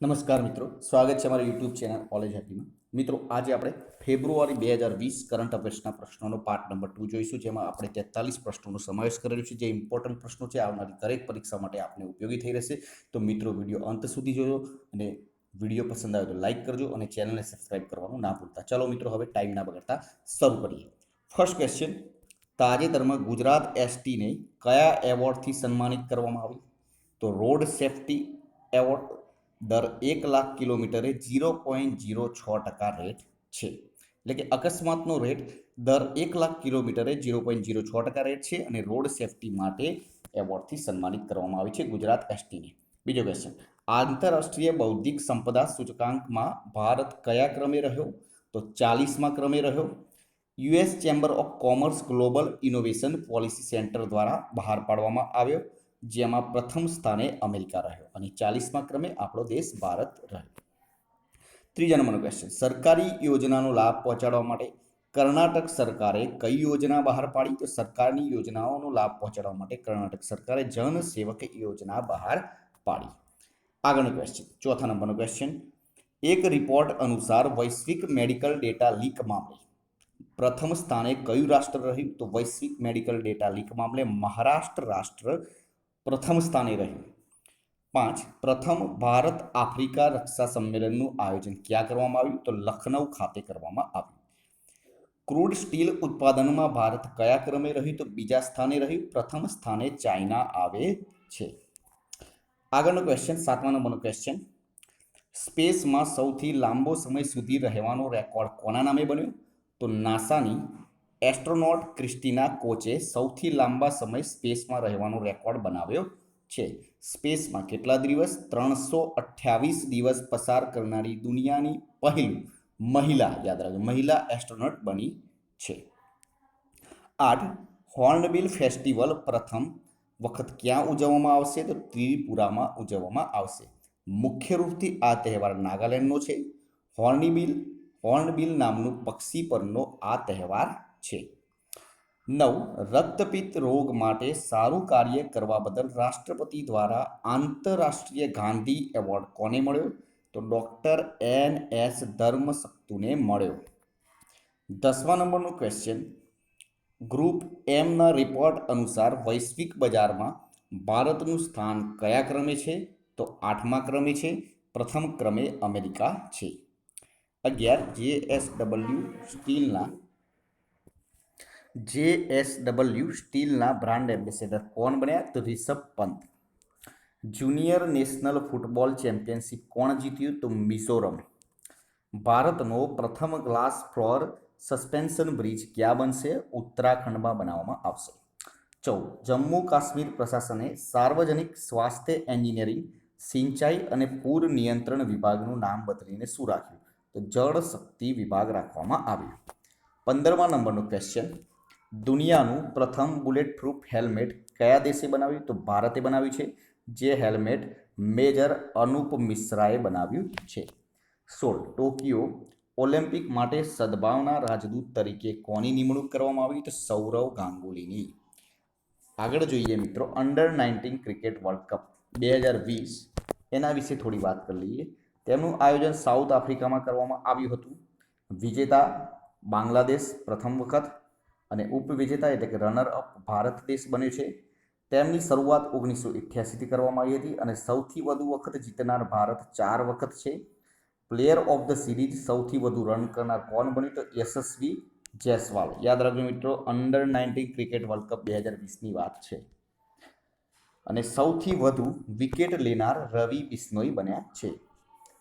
નમસ્કાર મિત્રો, સ્વાગત છે અમારા યુટ્યુબ ચેનલ કોલેજ હેપીમાં મિત્રો, આજે આપણે ફેબ્રુઆરી બે હજાર વીસ કરંટ અફેર્સના પ્રશ્નોનો પાર્ટ નંબર ટુ જોઈશું, જેમાં આપણે તેતાલીસ પ્રશ્નોનો સમાવેશ કરેલો છે. જે ઇમ્પોર્ટન્ટ પ્રશ્નો છે, આવનારી દરેક પરીક્ષા માટે આપને ઉપયોગી થઈ રહેશે. તો મિત્રો, વીડિયો અંત સુધી જોજો અને વીડિયો પસંદ આવે તો લાઇક કરજો અને ચેનલને સબસ્ક્રાઇબ કરવાનું ના ભૂલતા. ચાલો મિત્રો, હવે ટાઈમ ના બગાડતા શરૂ કરીએ. ફર્સ્ટ ક્વેશ્ચન તાજેતરમાં ગુજરાત એસટીને કયા એવોર્ડથી સન્માનિત કરવામાં આવ્યું તો રોડ સેફટી એવોર્ડ દર એક લાખ કિલોમીટરે ઝીરો પોઈન્ટ ઝીરો છ ટકા રેટ છે. એટલે કે અકસ્માતનો રેટ દર એક લાખ કિલોમીટરે ઝીરો પોઈન્ટ ઝીરો છ ટકા રેટ છે અને રોડ સેફટી માટે એવોર્ડથી સન્માનિત કરવામાં આવી છે ગુજરાત એસટીને બીજો ક્વેશ્ચન આંતરરાષ્ટ્રીય બૌદ્ધિક સંપદા સૂચકાંકમાં ભારત કયા ક્રમે રહ્યો? તો ચાલીસમાં ક્રમે રહ્યો. US chamber of commerce global innovation policy centre દ્વારા બહાર પાડવામાં આવ્યો. જેમાં પ્રથમ સ્થાને અમેરિકા રહ્યો અને ચાલીસમાં ક્રમે આપણો દેશ ભારત રહ્યો. ત્રીજા નંબરનો ક્વેશ્ચન સરકારી યોજનાનો લાભ પહોંચાડવા માટે કર્ણાટક સરકારે કઈ યોજના બહાર પાડી? તો સરકારની યોજનાઓનો લાભ પહોંચાડવા માટે કર્ણાટક સરકારે જન સેવક યોજના બહાર પાડી. આગળનો ક્વેશ્ચન ચોથા નંબરનો ક્વેશ્ચન એક રિપોર્ટ અનુસાર વૈશ્વિક મેડિકલ ડેટા લીક મામલે પ્રથમ સ્થાને કયું રાષ્ટ્ર રહ્યું? તો વૈશ્વિક મેડિકલ ડેટા લીક મામલે મહારાષ્ટ્ર રાષ્ટ્ર પ્રથમ સ્થાને રહ્યું પાંચ, પ્રથમ ભારત આફ્રિકા રક્ષા સંમેલનનું આયોજન ક્યાં કરવામાં આવ્યું? તો લખનૌ ખાતે કરવામાં આવ્યું. ક્રૂડ સ્ટીલ ઉત્પાદનમાં ભારત કયા ક્રમે રહ્યું? તો બીજા સ્થાને રહ્યું. પ્રથમ સ્થાને ચાઇના આવે છે. આગળનો ક્વેશ્ચન સાતમા નંબરનો ક્વેશ્ચન સ્પેસમાં સૌથી લાંબો સમય સુધી રહેવાનો રેકોર્ડ કોના નામે બન્યો? તો નાસાની એસ્ટ્રોનોટ ક્રિસ્ટીના કોચે સૌથી લાંબા સમય સ્પેસમાં રહેવાનો રેકોર્ડ બનાવ્યો છે. સ્પેસમાં કેટલા દિવસ? ત્રણસો અઠ્યાવીસ દિવસ પસાર કરનારી દુનિયાની પહેલું મહિલા, યાદ રાખજો, મહિલા એસ્ટ્રોનોટ બની છે. આઠ, હોર્નબિલ ફેસ્ટિવલ પ્રથમ વખત ક્યાં ઉજવવામાં આવશે? તો ત્રિપુરામાં ઉજવવામાં આવશે. મુખ્ય રૂપથી આ તહેવાર નાગાલેન્ડનો છે. હોર્નબિલ હોર્નબિલ નામનું પક્ષી પરનો આ તહેવાર છે. નવ, રક્તપિત્ત રોગ માટે સારું કાર્ય કરવા બદલ રાષ્ટ્રપતિ દ્વારા આંતરરાષ્ટ્રીય ગાંધી એવોર્ડ કોને મળ્યો? તો ડૉક્ટર એન એસ ધર્મસક્તુને મળ્યો. દસમા નંબરનો ક્વેશ્ચન ગ્રુપ એમના રિપોર્ટ અનુસાર વૈશ્વિક બજારમાં ભારતનું સ્થાન કયા ક્રમે છે? તો આઠમા ક્રમે છે, પ્રથમ ક્રમે અમેરિકા છે. અગિયાર, જે એસ ડબલ્યુ સ્ટીલના જે એસ ડબલ્યુ સ્ટીલના બ્રાન્ડ એમ્બેસેડર. કોણ બન્યા? તો Rishabh Pant. Junior national football championship કોણ જીત્યું? તો મિઝોરમ. ભારતનો પ્રથમ ગ્લાસ ફ્લોર સસ્પેન્શન બ્રિજ ક્યાં બનશે? ઉત્તરાખંડમાં બનાવવામાં આવશે. ચૌદ. જમ્મુ કાશ્મીર પ્રશાસને સાર્વજનિક સ્વાસ્થ્ય એન્જિનિયરિંગ, સિંચાઈ અને પૂર નિયંત્રણ વિભાગનું નામ બદલીને શું રાખ્યું? તો જળ શક્તિ વિભાગ રાખવામાં આવ્યું. પંદરમા નંબરનો ક્વેશ્ચન દુનિયાનું પ્રથમ બુલેટ પ્રૂફ હેલ્મેટ કયા દેશે બનાવ્યું? તો ભારતે બનાવ્યું છે, જે હેલ્મેટ મેજર અનુપ મિશ્રાએ બનાવ્યું છે. સોળ. ટોકિયો ઓલિમ્પિક માટે સદભાવના રાજદૂત તરીકે કોની નિમણૂક કરવામાં આવી? તો સૌરવ ગાંગુલીની. આગળ જોઈએ મિત્રો under nineteen cricket world cup બે હજાર વીસ, એના વિશે થોડી વાત કરી લઈએ. તેમનું આયોજન સાઉથ આફ્રિકામાં કરવામાં આવ્યું હતું. વિજેતા બાંગ્લાદેશ પ્રથમ વખત અને ઉપવિજેતા એટલે કે રનર અપ ભારત દેશ બન્યો છે. તેમની શરૂઆત ઓગણીસો અઠ્યાસીથી કરવામાં આવી હતી અને સૌથી વધુ વખત જીતનાર ભારત ચાર વખત છે. પ્લેયર ઓફ ધ સિરીઝ સૌથી વધુ રન કરનાર કોણ બન્યું તો યશસ્વી જયસ્વાલ. યાદ રાખજો મિત્રો under nineteen cricket world cup બે હજાર વીસની વાત છે. અને સૌથી વધુ વિકેટ લેનાર રવિ બિશ્નોઈ બન્યા છે.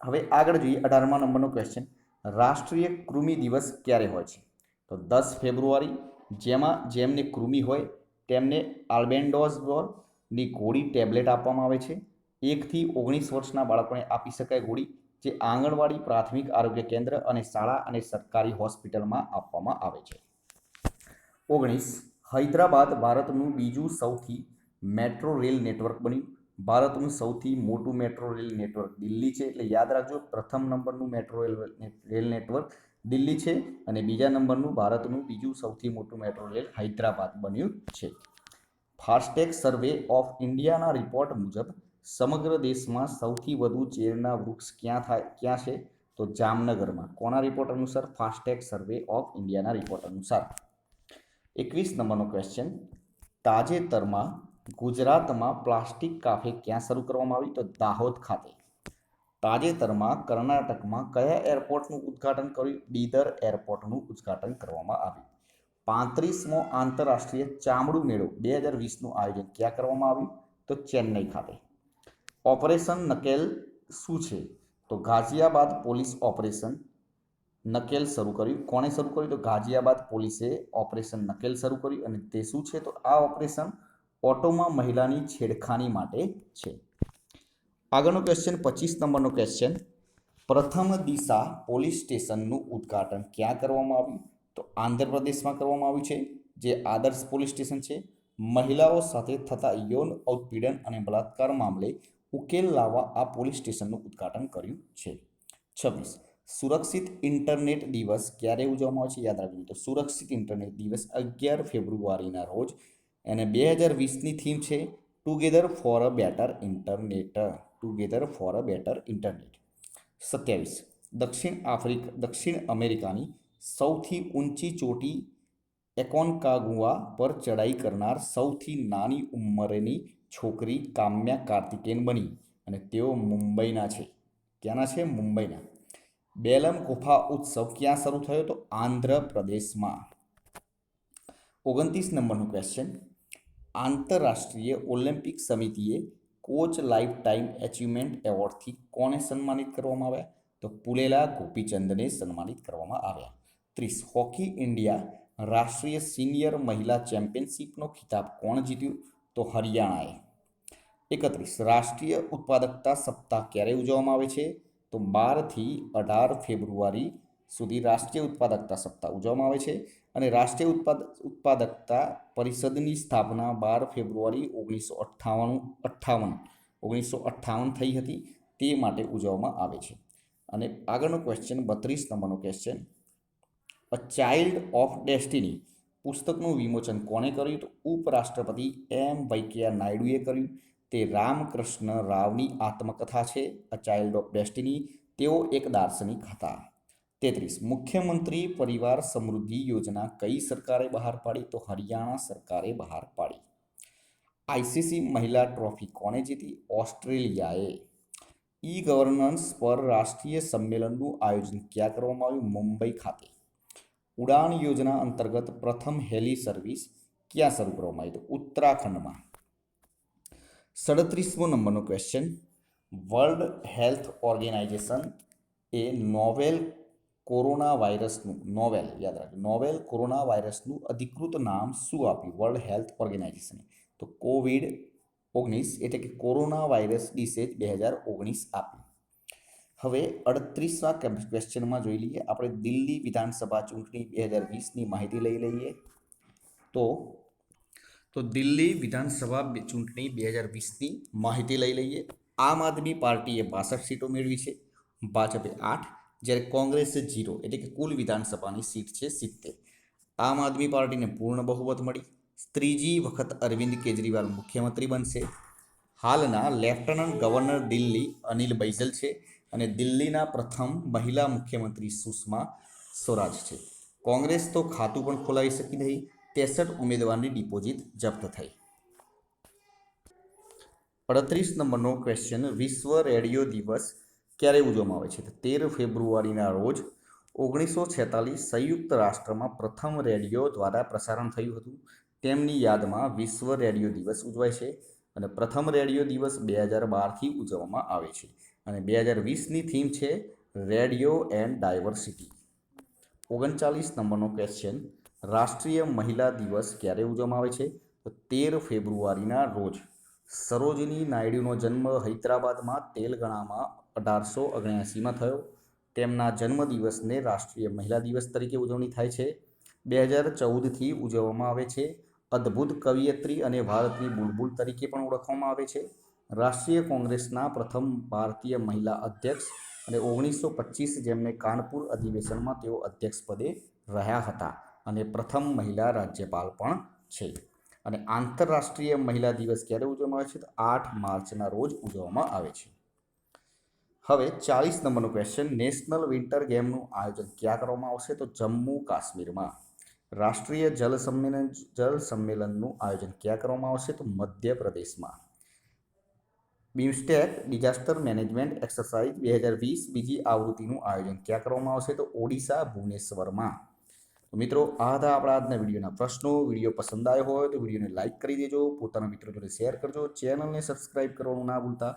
હવે આગળ જોઈએ અઢારમા નંબરનો ક્વેશ્ચન રાષ્ટ્રીય કૃમિ દિવસ ક્યારે હોય છે? તો દસ ફેબ્રુઆરી જેમાં જેમને કૃમિ હોય, તેમને આલ્બેન્ડોઝની ગોળી ટેબ્લેટ આપવામાં આવે છે. એકથી ઓગણીસ વર્ષના બાળકોને આપી શકાય ગોળી, જે આંગણવાડી પ્રાથમિક આરોગ્ય કેન્દ્ર અને શાળા અને સરકારી હોસ્પિટલમાં આપવામાં આવે છે. ઓગણીસ, હૈદરાબાદ ભારતનું બીજું સૌથી મેટ્રો રેલ નેટવર્ક બન્યું. ભારતનું સૌથી મોટું મેટ્રો રેલ નેટવર્ક દિલ્હી છે. એટલે યાદ રાખજો, પ્રથમ નંબરનું metro rail rail network Delhi છે અને બીજા નંબરનું ભારતનું બીજું સૌથી મોટું મેટ્રો રેલ હૈદરાબાદ બન્યું છે. ફાસ્ટેગ સર્વે ઓફ ઇન્ડિયાના રિપોર્ટ મુજબ સમગ્ર દેશમાં સૌથી વધુ ચેરના વૃક્ષ ક્યાં થાય, ક્યાં છે? તો જામનગરમાં. કોના રિપોર્ટ અનુસાર? ફાસ્ટેગ સર્વે ઓફ ઇન્ડિયાના રિપોર્ટ અનુસાર. એકવીસ નંબરનો ક્વેશ્ચન તાજેતરમાં ગુજરાતમાં પ્લાસ્ટિક કાફે ક્યાં શરૂ કરવામાં આવી? તો દાહોદ ખાતે. તાજેતરમાં કર્ણાટકમાં કયા એરપોર્ટનું ઉદ્ઘાટન કર્યું? બીદર એરપોર્ટનું ઉદ્ઘાટન કરવામાં આવ્યું. પાંત્રીસમો આંતરરાષ્ટ્રીય ચામડું મેળો બે હજાર વીસનું આયોજન ક્યાં કરવામાં આવ્યું? તો ચેન્નઈ ખાતે. ઓપરેશન નકેલ શું છે? તો ગાઝિયાબાદ પોલીસ ઓપરેશન નકેલ શરૂ કર્યું. કોણે શરૂ કર્યું? તો ગાઝિયાબાદ પોલીસે ઓપરેશન નકેલ શરૂ કર્યું. અને તે શું છે? તો આ ઓપરેશન ઓટોમાં મહિલાની છેડખાની માટે છે. આગળનો ક્વેશ્ચન પચીસ નંબરનો ક્વેશ્ચન પ્રથમ દિશા પોલીસ સ્ટેશનનું ઉદ્ઘાટન ક્યાં કરવામાં આવ્યું? તો આંધ્રપ્રદેશમાં કરવામાં આવ્યું છે, જે આદર્શ પોલીસ સ્ટેશન છે. મહિલાઓ સાથે થતા યૌન ઉત્પીડન અને બલાત્કાર મામલે ઉકેલ લાવવા આ પોલીસ સ્ટેશનનું ઉદ્ઘાટન કર્યું છે. છવ્વીસ, સુરક્ષિત ઇન્ટરનેટ દિવસ ક્યારે ઉજવવામાં આવે છે? યાદ રાખજો તો સુરક્ષિત ઇન્ટરનેટ દિવસ અગિયાર ફેબ્રુઆરીના રોજ. અને બે હજાર વીસની થીમ છે together for a better internet together for a better internet સત્યાવીસ. દક્ષિણ આફ્રિકા, દક્ષિણ અમેરિકાની સૌથી ઊંચી ચોટી એકોનકાગુઆ પર ચડાઈ કરનાર સૌથી નાની ઉંમરેની છોકરી કામ્યા કાર્તિકેન બની અને તેઓ મુંબઈના છે. ક્યાંના છે? મુંબઈના. બેલમ ગુફા ઉત્સવ ક્યાં શરૂ થયો તો? આંધ્રપ્રદેશમાં. ઓગણત્રીસ નંબરનો ક્વેશ્ચન આંતરરાષ્ટ્રીય ઓલિમ્પિક સમિતિએ કોચ લાઈફ ટાઈમ એચિવમેન્ટ એવોર્ડથી કોને સન્માનિત કરવામાં આવ્યા? તો પુલેલા ગોપીચંદને સન્માનિત કરવામાં આવ્યા. ત્રીસ, હોકી ઇન્ડિયા રાષ્ટ્રીય સિનિયર મહિલા ચેમ્પિયનશિપનો ખિતાબ કોણ જીત્યું? તો હરિયાણાએ. એકત્રીસ, રાષ્ટ્રીય ઉત્પાદકતા સપ્તાહ ક્યારે ઉજવવામાં આવે છે? તો બારથી અઢાર ફેબ્રુઆરી સુધી રાષ્ટ્રીય ઉત્પાદકતા સપ્તાહ ઉજવવામાં આવે છે અને રાષ્ટ્રીય ઉત્પાદ, ઉત્પાદકતા પરિષદની સ્થાપના બાર ફેબ્રુઆરી ઓગણીસો અઠ્ઠાવન અઠ્ઠાવન, ઓગણીસો અઠ્ઠાવન થઈ હતી. તે માટે ઉજવવામાં આવે છે. અને આગળનો ક્વેશ્ચન બત્રીસ નંબરનો question a child of destiny પુસ્તકનું વિમોચન કોણે કર્યું તો ઉપરાષ્ટ્રપતિ એમ વૈકેયા નાયડુએ કર્યું. તે રામકૃષ્ણ રાવની આત્મકથા છે. અ ચાઇલ્ડ ઓફ ડેસ્ટિની તેઓ એક દાર્શનિક હતા. તેત્રીસ. મુખ્યમંત્રી પરિવાર સમૃદ્ધિ યોજના કઈ સરકારે બહાર પાડી? તો હરિયાણા સરકારે બહાર પાડી. આઈસીસી મહિલા ટ્રોફી કોણે જીતી? ઓસ્ટ્રેલિયાએ. ઈ ગવર્નન્સ પર રાષ્ટ્રીય સંમેલનનું આયોજન ક્યાં કરવામાં આવ્યું? મુંબઈ ખાતે. ઉડાન યોજના અંતર્ગત પ્રથમ હેલી સર્વિસ ક્યાં શરૂ કરવામાં આવી? તો ઉત્તરાખંડમાં. સડત્રીસમો નંબરનો ક્વેશ્ચન. વર્લ્ડ હેલ્થ ઓર્ગેનાઇઝેશન એ નોવેલ કોરોના વાયરસનું નોવેલ, યાદ રાખજો, નોવેલ કોરોના વાયરસનું અધિકૃત નામ શું આપ્યું? વર્લ્ડ હેલ્થ ઓર્ગેનાઇઝેશને તો કોવિડ ઓગણીસ એટલે કે કોરોના વાયરસ ડિસીઝ બે હજાર ઓગણીસ આપ્યું હવે અડત્રીસવા ક્વેશ્ચનમાં જોઈ લઈએ. આપણે દિલ્હી વિધાનસભા ચૂંટણી બે હજાર વીસની માહિતી લઈ લઈએ. તો તો દિલ્હી વિધાનસભા ચૂંટણી બે હજાર વીસની માહિતી લઈ લઈએ. આમ આદમી પાર્ટીએ બાસઠ સીટો મેળવી છે. ભાજપે આઠ જ્યારે કોંગ્રેસે જીરો એટલે કે કુલ વિધાનસભાની સીટ છે સિત્તેર. આમ આદમી પાર્ટીને પૂર્ણ બહુમત મળી. ત્રીજી વખત અરવિંદ કેજરીવાલ મુખ્યમંત્રી બનશે. હાલના લેફ્ટનન્ટ ગવર્નર દિલ્હી અનિલ બૈજલ છે અને દિલ્હીના પ્રથમ મહિલા મુખ્યમંત્રી સુષ્મા સ્વરાજ છે. કોંગ્રેસ તો ખાતું પણ ખોલાવી શકી નહીં. તેસઠ ઉમેદવારની ડિપોઝિટ જપ્ત થઈ. અડત્રીસ નંબરનો ક્વેશ્ચન વિશ્વ રેડિયો દિવસ ક્યારે ઉજવવામાં આવે છે? તેર ફેબ્રુઆરીના રોજ ઓગણીસો છેતાલીસ સંયુક્ત રાષ્ટ્રમાં પ્રથમ રેડિયો દ્વારા પ્રસારણ થયું હતું. તેમની યાદમાં વિશ્વ રેડિયો દિવસ ઉજવાય છે અને પ્રથમ રેડિયો દિવસ બે હજાર બારથી ઉજવવામાં આવે છે. અને બે હજાર વીસની થીમ છે રેડિયો એન્ડ ડાયવર્સિટી. ઓગણચાલીસ નંબરનો ક્વેશ્ચન, રાષ્ટ્રીય મહિલા દિવસ ક્યારે ઉજવવામાં આવે છે? તો તેર ફેબ્રુઆરીના રોજ, સરોજિની નાયડુનો જન્મ હૈદરાબાદમાં તેલંગાણામાં અઢારસો ઓગણ્યાસીમાં થયો. તેમના જન્મદિવસને રાષ્ટ્રીય મહિલા દિવસ તરીકે ઉજવણી થાય છે. બે હજાર ચૌદથી ઉજવવામાં આવે છે. અદ્ભુત કવિયત્રી અને ભારતની બુલબુલ તરીકે પણ ઓળખવામાં આવે છે. રાષ્ટ્રીય કોંગ્રેસના પ્રથમ ભારતીય મહિલા અધ્યક્ષ અને ઓગણીસો પચીસ જેમને કાનપુર અધિવેશનમાં તેઓ અધ્યક્ષ પદે રહ્યા હતા અને પ્રથમ મહિલા રાજ્યપાલ પણ છે. અને આંતરરાષ્ટ્રીય મહિલા દિવસ ક્યારે ઉજવવામાં આવે છે? તો આઠ માર્ચના રોજ ઉજવવામાં આવે છે. હવે ચાલીસ નંબરનો ક્વેશ્ચન નેશનલ વિન્ટર ગેમનું આયોજન ક્યાં કરવામાં આવશે? તો જમ્મુ કાશ્મીરમાં. રાષ્ટ્રીય જલ સંમેલન, જલ સંમેલનનું આયોજન ક્યાં કરવામાં આવશે? તો મધ્યપ્રદેશમાં. બિમસ્ટેક ડિઝાસ્ટર મેનેજમેન્ટ એક્સરસાઇઝ બે હજાર વીસ બીજી આવૃત્તિનું આયોજન ક્યાં કરવામાં આવશે? તો ઓડિશા, ભુવનેશ્વરમાં. તો મિત્રો, આ હતા આપણા આજના વિડીયોના પ્રશ્નો. વીડિયો પસંદ આવ્યો હોય તો વિડીયોને લાઇક કરી દેજો. પોતાના મિત્રો જોડે શેર કરજો. ચેનલને સબસ્ક્રાઇબ કરવાનું ના ભૂલતા.